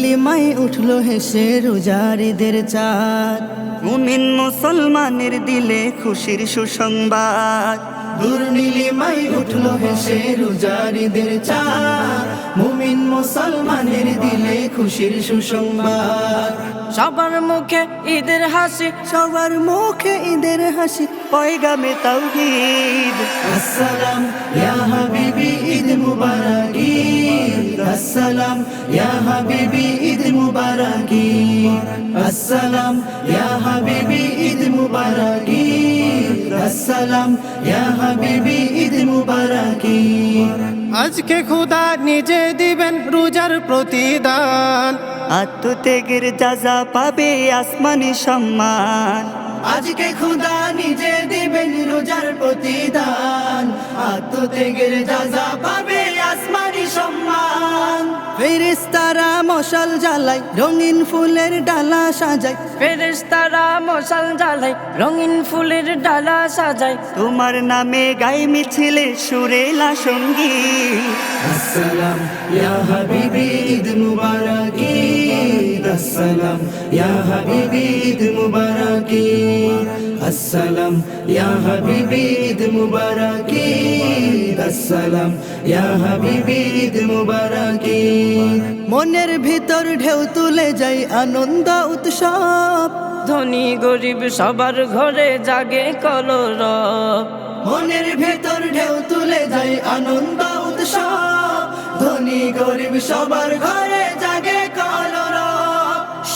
নীলিমাই উঠল হেসে রোজারিদের চাঁদ। মুমিন মুসলমানের দিলে খুশির সুসংবাদ। দূর উঠল হেসে রোজারিদের চাঁদ। মুমিন মুসলমানের দিলে খুশির সুসংবাদ। সবার মুখে ঈদের হাসি। সবার মুখে ঈদের হাসি। পয়গামে তাওহীদ। আসসালাম ইয়া হাবিবি ঈদ মুবারক। আসসালাম ইয়া হাবিবি ঈদ মুবারক। আসসালাম ইয়া হাবিবি ঈদ মুবারক। আসসালাম ইয়া হাবিবি ঈদ মুবারক। আজকে খুদা নিজে দিবেন রোজার প্রতিদান। আত্মত্যাগের যাজা পাবে আসমানি সম্মান। আজকে খুদা নিজে দিবেন রোজার প্রতিদান। আত্মত্যাগের যাজা পাবে ফেরেশতারা মশাল জ্বালাই রঙিন ফুলের ডালা সাজায় ফেরেশতারা মশাল জ্বালাই রঙিন ফুলের ডালা সাজায় তোমার নামে গাই মিছিলে সুরেলা সঙ্গী। আসসালাম ইয়া হাবিবি ঈদ মুবারক। ঈদ আসসালাম ইয়া হাবিবি ঈদ মুবারক। আসসালাম। ইয়া হাবিবি ঈদ মুবারক আসসালাম। ইয়া হাবিবি ঈদ মুবারক। মনের ভিতর ঢেউ তুলে যাই আনন্দ উৎসব। ধনী গরিব সবার ঘরে জাগে কলর মনের ভেতর ঢেউ তুলে যাই আনন্দ উৎসব। ধনী গরিব সবার ঘরে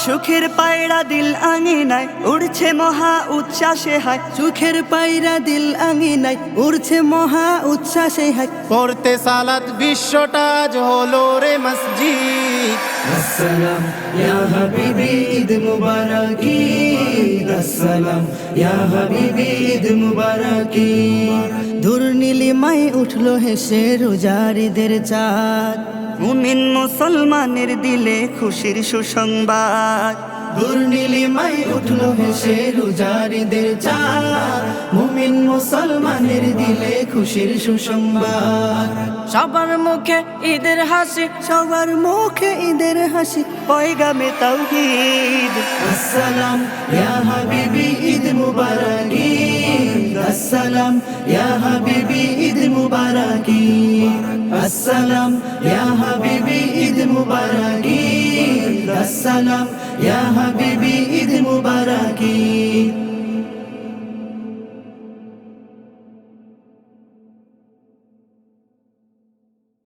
সুখের পায়রা দিল আঙিনায় উড়ছে মহা উচ্ছ্বাসে হায়। সুখের পায়রা দিল আঙিনায় উড়ছে মহা উচ্ছ্বাসে হায়। পড়তে সালাত বিশ্বটা আজ হলো রে মসজিদ। আসসালাম ইয়া হাবিবি ঈদ মুবারক ঈদ আসসালাম ইয়া হাবিবি ঈদ মুবারক ঈদ দূর নীলিমাই উঠল হেসে রোজারিদের চাঁদ। মুমিন মুসলমানের দিলে খুশির সুসংবাদ। দূর নীলিমাই উঠল হেসে রোজারিদের চাঁদ। মুমিন মুসলমানের দিলে খুশির সুসংবাদ। সবার মুখে ঈদের হাসি। সবার মুখে ঈদের হাসি পয়গামে তাওহীদ। আসসালাম ইয়া হাবিবি ঈদ মুবারক। ঈদ আসসালাম ইয়া হাবিবি ঈদ মুবারক। আসসালাম ইয়া হাবিবি ঈদ মুবারকি। আসসালাম ইয়া হাবিবি ঈদ মুবারক।